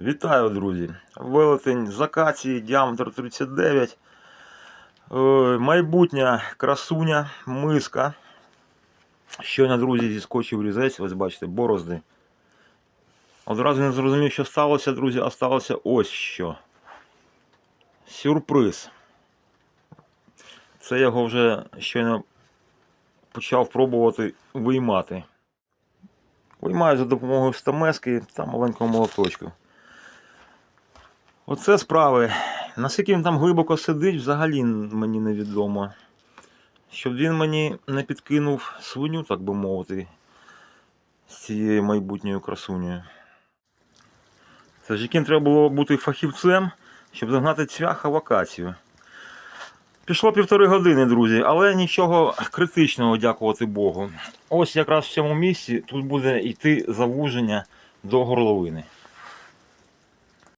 Вітаю, друзі! Велетень з акації, діаметр 39. Е, майбутня красуня, миска. Щойно, друзі, зіскочив різець, ось бачите, борозди. Одразу не зрозумів, що сталося, друзі, а сталося ось що. Сюрприз. Це його вже щойно почав пробувати виймати. Виймаю за допомогою стамески та маленького молоточка. Оце справи. Наскільки він там глибоко сидить, взагалі мені невідомо. Щоб він мені не підкинув свиню, так би мовити, з цією майбутньою красунею. Це ж яким треба було бути фахівцем, щоб загнати цвяха в акацію. Пішло півтори години, друзі, але нічого критичного, дякувати Богу. Ось якраз в цьому місці тут буде йти завуження до горловини.